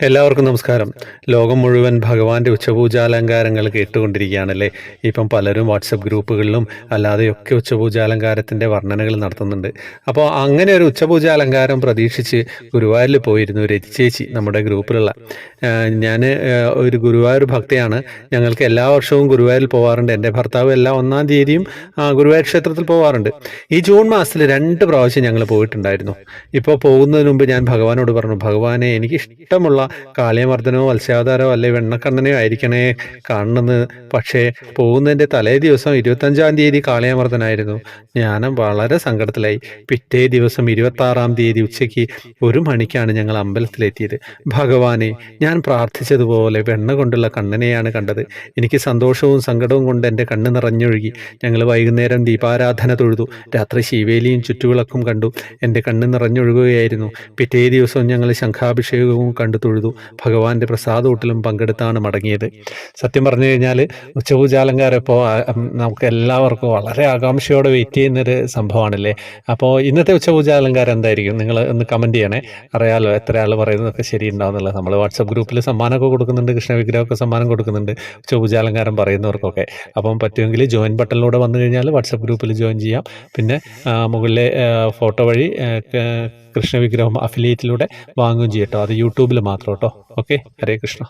എല്ലാവർക്കും നമസ്കാരം. ലോകം മുഴുവൻ ഭഗവാന്റെ ഉച്ചപൂജാലങ്കാരങ്ങൾ കേട്ടുകൊണ്ടിരിക്കുകയാണല്ലേ? ഇപ്പം പലരും വാട്സപ്പ് ഗ്രൂപ്പുകളിലും അല്ലാതെയൊക്കെ ഉച്ചപൂജാലങ്കാരത്തിന്റെ വർണനകൾ നടത്തുന്നുണ്ട്. അപ്പോൾ അങ്ങനെ ഒരു ഉച്ചപൂജാലങ്കാരം പ്രതീക്ഷിച്ച് ഗുരുവായൂരിൽ പോയിരുന്നു രചിച്ചേച്ചി നമ്മുടെ ഗ്രൂപ്പിലുള്ള. ഞാൻ ഒരു ഗുരുവായൂർ ഭക്തയാണ്. ഞങ്ങൾക്ക് എല്ലാ വർഷവും ഗുരുവായൂരിൽ പോകാറുണ്ട് എന്റെ ഭർത്താവ് എല്ലാ ഒന്നാം തീയതിയും ഗുരുവായൂർ ക്ഷേത്രത്തിൽ പോകാറുണ്ട് ഈ ജൂൺ മാസത്തിൽ രണ്ട് പ്രാവശ്യം ഞങ്ങൾ പോയിട്ടുണ്ടായിരുന്നു. ഇപ്പോൾ പോകുന്നതിന് മുമ്പ് ഞാൻ ഭഗവാനോട് പറഞ്ഞു ഭഗവാനെ എനിക്ക് ഇഷ്ടമുള്ള കാളിയമർദ്ദനോ മത്സ്യാവതാരോ അല്ലെ വെണ്ണക്കണ്ണനെയോ ആയിരിക്കണേ കാണുന്നത് പക്ഷേ പോകുന്നതിന്റെ തലേ ദിവസം ഇരുപത്തഞ്ചാം തീയതി കാളിയമർദ്ദനായിരുന്നു. ഞാനും വളരെ സങ്കടത്തിലായി. പിറ്റേ ദിവസം ഇരുപത്താറാം തീയതി ഉച്ചയ്ക്ക് ഒരു മണിക്കാണ് ഞങ്ങൾ അമ്പലത്തിലെത്തിയത്. ഭഗവാനെ ഞാൻ പ്രാർത്ഥിച്ചതുപോലെ വെണ്ണ കൊണ്ടുള്ള കണ്ണനെയാണ് കണ്ടത്. എനിക്ക് സന്തോഷവും സങ്കടവും കൊണ്ട് എന്റെ കണ്ണ് നിറഞ്ഞൊഴുകി. ഞങ്ങൾ വൈകുന്നേരം ദീപാരാധന തൊഴുതു. രാത്രി ശിവേലിയും ചുറ്റുവിളക്കും കണ്ടു. എന്റെ കണ്ണ് നിറഞ്ഞൊഴുകുകയായിരുന്നു. പിറ്റേ ദിവസവും ഞങ്ങൾ ശംഖാഭിഷേകവും കണ്ടു. ഭഗവാന്റെ പ്രസാദൂട്ടിലും പങ്കെടുത്താണ് മടങ്ങിയത്. സത്യം പറഞ്ഞു കഴിഞ്ഞാൽ ഉച്ചപൂജാലങ്കാരപ്പോൾ നമുക്ക് എല്ലാവർക്കും വളരെ ആകാംക്ഷയോടെ വെയിറ്റ് ചെയ്യുന്നൊരു സംഭവമാണല്ലേ അപ്പോൾ ഇന്നത്തെ ഉച്ചപൂജാലങ്കാരം എന്തായിരിക്കും? നിങ്ങൾ ഒന്ന് കമന്റ് ചെയ്യണേ. അറിയാലോ എത്ര ആൾ പറയുന്നതൊക്കെ ശരിയുണ്ടാവുന്നുള്ളത്. നമ്മൾ വാട്സപ്പ് ഗ്രൂപ്പിൽ സമ്മാനമൊക്കെ കൊടുക്കുന്നുണ്ട് കൃഷ്ണവിഗ്രഹമൊക്കെ സമ്മാനം കൊടുക്കുന്നുണ്ട് ഉച്ചപൂജാലങ്കാരം പറയുന്നവർക്കൊക്കെ. അപ്പം പറ്റുമെങ്കിൽ ജോയിൻ ബട്ടണിലൂടെ വന്നു കഴിഞ്ഞാൽ വാട്സപ്പ് ഗ്രൂപ്പിൽ ജോയിൻ ചെയ്യാം. പിന്നെ മുകളിലെ ഫോട്ടോ വഴി കൃഷ്ണവിഗ്രഹം അഫിലിയേറ്റിലൂടെ വാങ്ങുകയും ചെയ്യട്ടോ. അത് യൂട്യൂബിൽ മാത്രം കേട്ടോ. ഓക്കെ ഹരേ കൃഷ്ണ.